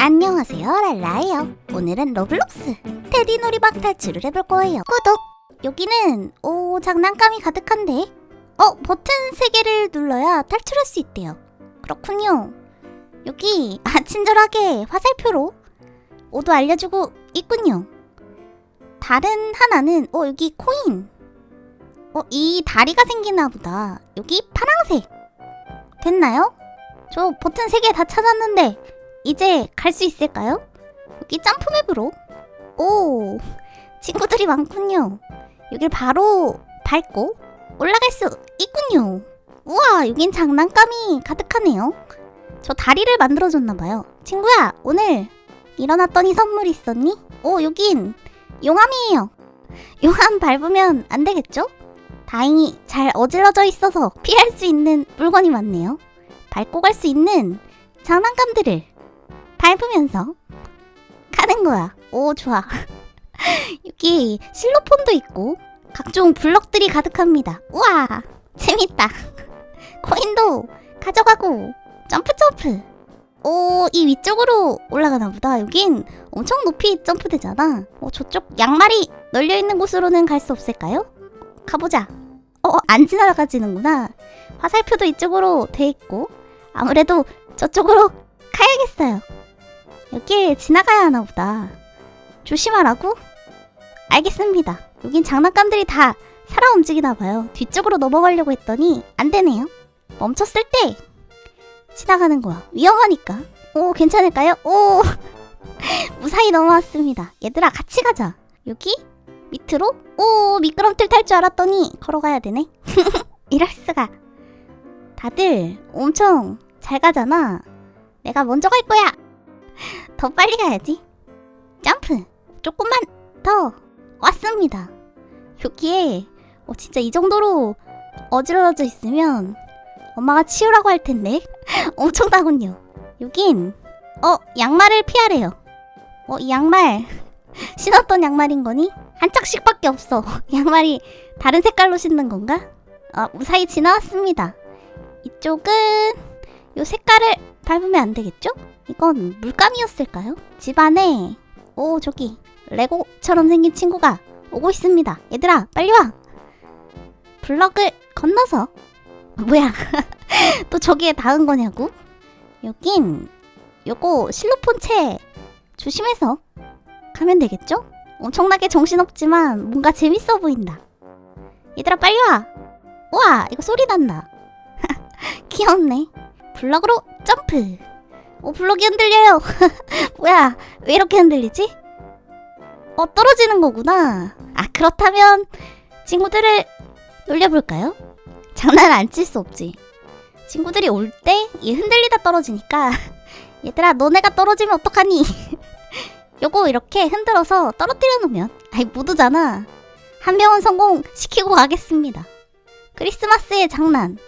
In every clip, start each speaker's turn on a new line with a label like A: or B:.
A: 안녕하세요 랄라예요. 오늘은 로블록스 테디 놀이방 탈출을 해볼 거예요. 구독! 여기는 오 장난감이 가득한데? 어 버튼 3개를 눌러야 탈출할 수 있대요. 그렇군요. 여기 아 친절하게 화살표로 오도 알려주고 있군요. 다른 하나는 어 여기 코인. 어 이 다리가 생기나 보다. 여기 파랑색. 됐나요? 저 버튼 3개 다 찾았는데 이제 갈 수 있을까요? 여기 점프맵으로. 오 친구들이 많군요. 여길 바로 밟고 올라갈 수 있군요. 우와 여긴 장난감이 가득하네요. 저 다리를 만들어줬나봐요. 친구야 오늘 일어났더니 선물 있었니? 오 여긴 용암이에요. 용암 밟으면 안 되겠죠? 다행히 잘 어질러져 있어서 피할 수 있는 물건이 많네요. 밟고 갈 수 있는 장난감들을 밟으면서 가는 거야. 오, 좋아. 여기 실로폰도 있고 각종 블럭들이 가득합니다. 우와, 재밌다. 코인도 가져가고 점프 점프. 오, 이 위쪽으로 올라가나 보다. 여긴 엄청 높이 점프되잖아. 어, 저쪽 양말이 널려 있는 곳으로는 갈 수 없을까요? 가보자. 어, 안 지나가지는구나. 화살표도 이쪽으로 돼 있고 아무래도 저쪽으로 가야겠어요. 여기 지나가야 하나 보다. 조심하라고? 알겠습니다. 여긴 장난감들이 다 살아 움직이나 봐요. 뒤쪽으로 넘어가려고 했더니 안 되네요. 멈췄을 때 지나가는 거야. 위험하니까. 오, 괜찮을까요? 오! 무사히 넘어왔습니다. 얘들아, 같이 가자. 여기? 밑으로? 오, 미끄럼틀 탈 줄 알았더니 걸어가야 되네. 이럴 수가. 다들 엄청 잘 가잖아. 내가 먼저 갈 거야. 더 빨리 가야지. 점프. 조금만 더 왔습니다. 여기에 어, 진짜 이 정도로 어지러져 있으면 엄마가 치우라고 할 텐데 엄청나군요. 여긴 어 양말을 피하래요. 어 이 양말 신었던 양말인 거니? 한 짝씩밖에 없어. 양말이 다른 색깔로 신는 건가? 아 무사히 지나왔습니다. 이쪽은 요 색깔을 밟으면 안 되겠죠? 이건 물감이었을까요? 집 안에 오 저기 레고처럼 생긴 친구가 오고 있습니다. 얘들아 빨리 와. 블럭을 건너서 아, 뭐야? 또 저기에 닿은 거냐고? 여긴 요거 실로폰 채 조심해서 가면 되겠죠? 엄청나게 정신없지만 뭔가 재밌어 보인다. 얘들아 빨리 와. 와 이거 소리 난다. 귀엽네. 블럭으로 점프. 오 블럭이 흔들려요. 뭐야 왜 이렇게 흔들리지? 어 떨어지는 거구나. 아 그렇다면 친구들을 놀려볼까요? 장난 안 칠 수 없지. 친구들이 올 때 얘 흔들리다 떨어지니까 얘들아 너네가 떨어지면 어떡하니? 요거 이렇게 흔들어서 떨어뜨려 놓으면 아이 못 오잖아. 한 명은 성공시키고 가겠습니다. 크리스마스의 장난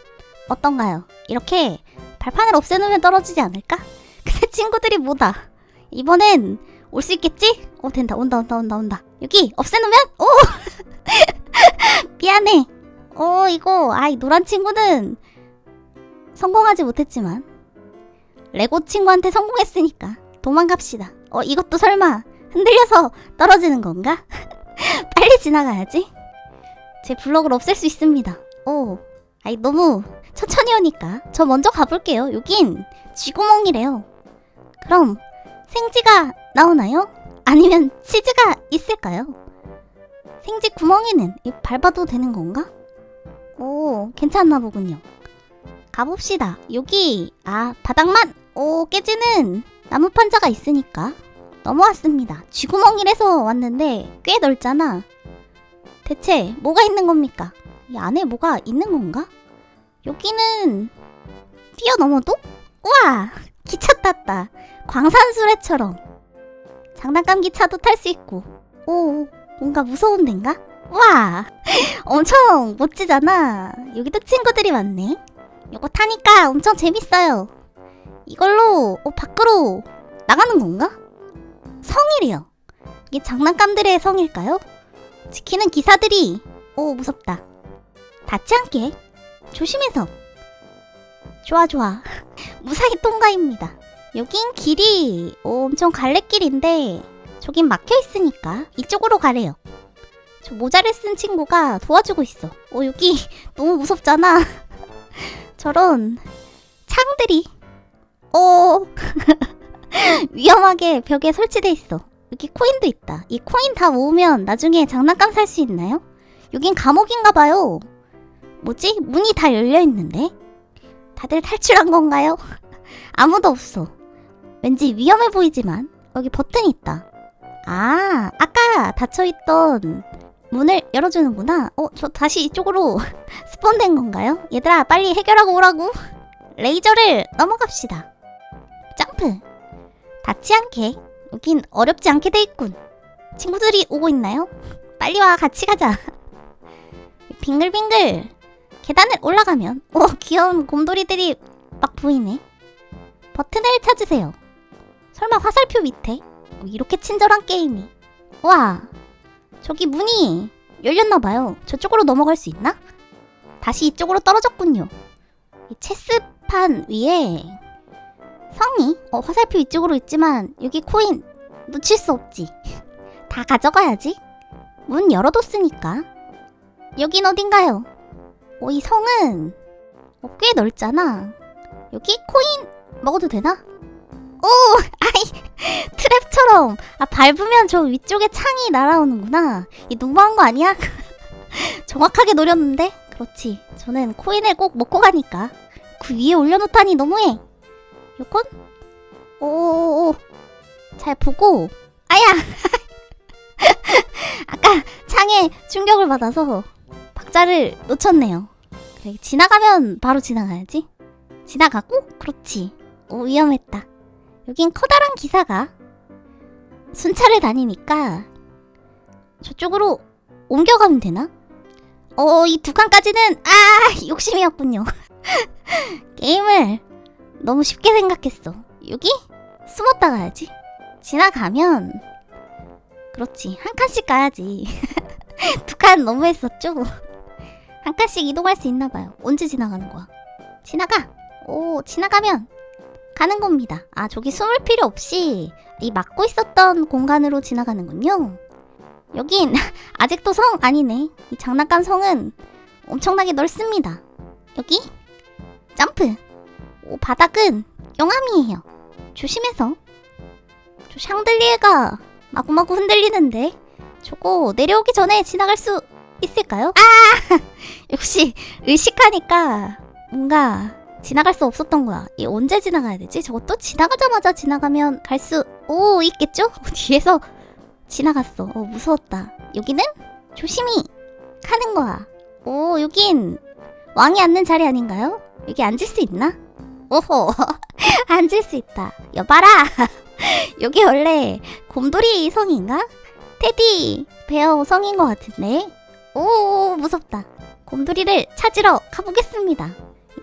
A: 어떤가요? 이렇게 발판을 없애놓으면 떨어지지 않을까? 친구들이 뭐다. 이번엔 올 수 있겠지? 어 된다 온다 온다 온다 온다. 여기 없애놓으면 오 미안해. 어 이거 아이 노란 친구는 성공하지 못했지만 레고 친구한테 성공했으니까 도망갑시다. 어 이것도 설마 흔들려서 떨어지는 건가? 빨리 지나가야지. 제 블럭을 없앨 수 있습니다. 오 아이 너무 천천히 오니까 저 먼저 가볼게요. 여긴 쥐구멍이래요. 그럼 생지가 나오나요? 아니면 치즈가 있을까요? 생지 구멍에는 이 밟아도 되는 건가? 오 괜찮나 보군요. 가봅시다. 여기 아 바닥만 오 깨지는 나무 판자가 있으니까 넘어왔습니다. 쥐구멍이라서 왔는데 꽤 넓잖아. 대체 뭐가 있는 겁니까? 이 안에 뭐가 있는 건가? 여기는 뛰어넘어도? 우와! 기차 탔다. 광산수레처럼. 장난감 기차도 탈 수 있고. 오, 뭔가 무서운 데인가? 우와! 엄청 멋지잖아. 여기도 친구들이 많네. 이거 타니까 엄청 재밌어요. 이걸로 어, 밖으로 나가는 건가? 성이래요. 이게 장난감들의 성일까요? 지키는 기사들이 오 무섭다. 닿지 않게 조심해서. 좋아 좋아. 무사히 통과입니다. 여긴 길이 어, 엄청 갈래길인데 저긴 막혀 있으니까 이쪽으로 가래요. 저 모자를 쓴 친구가 도와주고 있어. 어 여기 너무 무섭잖아. 저런 창들이 어 위험하게 벽에 설치돼 있어. 여기 코인도 있다. 이 코인 다 모으면 나중에 장난감 살 수 있나요? 여긴 감옥인가 봐요. 뭐지? 문이 다 열려 있는데? 다들 탈출한 건가요? 아무도 없어. 왠지 위험해 보이지만 여기 버튼이 있다. 아, 아까 닫혀있던 문을 열어주는구나. 어, 저 다시 이쪽으로 스폰된 건가요? 얘들아, 빨리 해결하고 오라고. 레이저를 넘어갑시다. 점프. 닿지 않게. 여긴 어렵지 않게 돼 있군. 친구들이 오고 있나요? 빨리 와, 같이 가자. 빙글빙글. 계단을 올라가면, 오, 귀여운 곰돌이들이 막 보이네. 버튼을 찾으세요. 설마 화살표 밑에? 뭐 이렇게 친절한 게임이. 와, 저기 문이 열렸나봐요. 저쪽으로 넘어갈 수 있나? 다시 이쪽으로 떨어졌군요. 이 체스판 위에 성이 어, 화살표 이쪽으로 있지만 여기 코인 놓칠 수 없지. 다 가져가야지. 문 열어뒀으니까. 여긴 어딘가요? 어, 이 성은 어, 꽤 넓잖아. 여기 코인 먹어도 되나? 오, 아이 트랩처럼 아 밟으면 저 위쪽에 창이 날아오는구나. 이 너무한 거 아니야? 정확하게 노렸는데 그렇지. 저는 코인을 꼭 먹고 가니까 그 위에 올려놓다니 너무해. 요건 오오오 잘 보고 아야 아까 창에 충격을 받아서 박자를 놓쳤네요. 그래 지나가면 바로 지나가야지. 지나가고 그렇지. 오 위험했다. 여긴 커다란 기사가 순찰을 다니니까 저쪽으로 옮겨가면 되나? 어, 이 두 칸까지는 아 욕심이었군요. 게임을 너무 쉽게 생각했어. 여기 숨었다 가야지. 지나가면 그렇지 한 칸씩 가야지. 두 칸 너무 했었죠? 한 칸씩 이동할 수 있나 봐요. 언제 지나가는 거야? 지나가. 오 지나가면 가는 겁니다. 아, 저기 숨을 필요 없이 이 막고 있었던 공간으로 지나가는군요. 여긴 아직도 성 아니네. 이 장난감 성은 엄청나게 넓습니다. 여기 점프. 오, 바닥은 용암이에요. 조심해서. 저 샹들리에가 마구마구 흔들리는데 저거 내려오기 전에 지나갈 수 있을까요? 아! 역시 의식하니까 뭔가 지나갈 수 없었던 거야. 이 언제 지나가야 되지? 저것도 지나가자마자 지나가면 갈 수, 오, 있겠죠? 뒤에서 지나갔어. 어, 무서웠다. 여기는 조심히 가는 거야. 오, 여긴 왕이 앉는 자리 아닌가요? 여기 앉을 수 있나? 오호, 앉을 수 있다. 여봐라! 여기 원래 곰돌이 성인가? 테디 베어 성인 것 같은데? 오, 무섭다. 곰돌이를 찾으러 가보겠습니다.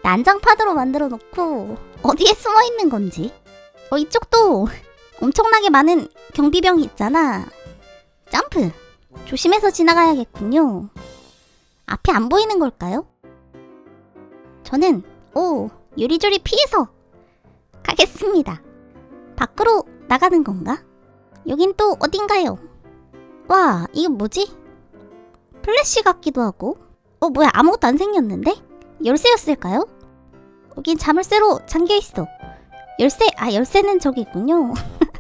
A: 난장판으로 만들어 놓고 어디에 숨어 있는 건지. 어 이쪽도 엄청나게 많은 경비병이 있잖아. 점프. 조심해서 지나가야겠군요. 앞에 안 보이는 걸까요? 저는 오 요리조리 피해서 가겠습니다. 밖으로 나가는 건가? 여긴 또 어딘가요? 와 이건 뭐지? 플래시 같기도 하고 어 뭐야 아무것도 안 생겼는데? 열쇠였을까요? 여긴 자물쇠로 잠겨있어. 열쇠, 아, 열쇠는 저기 있군요.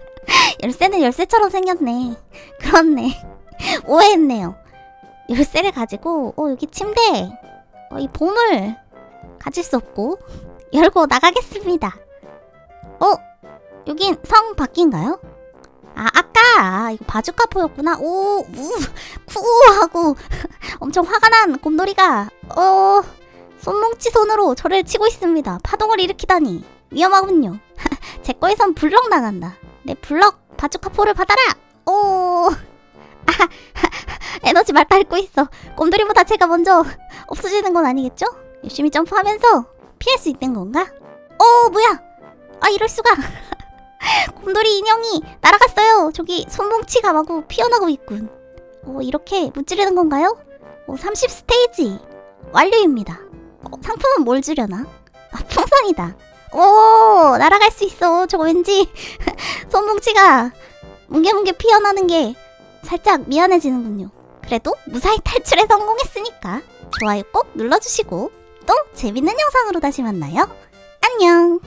A: 열쇠는 열쇠처럼 생겼네. 그렇네. 오해했네요. 열쇠를 가지고, 어, 여기 침대. 어, 이 보물. 가질 수 없고, 열고 나가겠습니다. 어, 여긴 성 밖인가요? 아, 아까, 아, 이거 바주카포였구나. 오, 우, 쿠 하고, 엄청 화가 난 곰돌이가, 어, 손뭉치 손으로 저를 치고 있습니다. 파동을 일으키다니 위험하군요. 제 거에선 블럭 나간다. 내 블럭 바주카포를 받아라. 오, 아, 에너지 말따르고 있어. 곰돌이보다 제가 먼저 없어지는 건 아니겠죠? 열심히 점프하면서 피할 수 있는 건가? 어, 뭐야? 아, 이럴 수가. 곰돌이 인형이 날아갔어요. 저기 손뭉치가 마구 피어나고 있군. 어, 이렇게 무찌르는 건가요? 어, 30 스테이지 완료입니다. 어, 상품은 뭘 주려나? 아, 풍선이다. 오 날아갈 수 있어 저거 왠지 손뭉치가 뭉게뭉게 피어나는 게 살짝 미안해지는군요 그래도 무사히 탈출에 성공했으니까 좋아요 꼭 눌러주시고 또 재밌는 영상으로 다시 만나요 안녕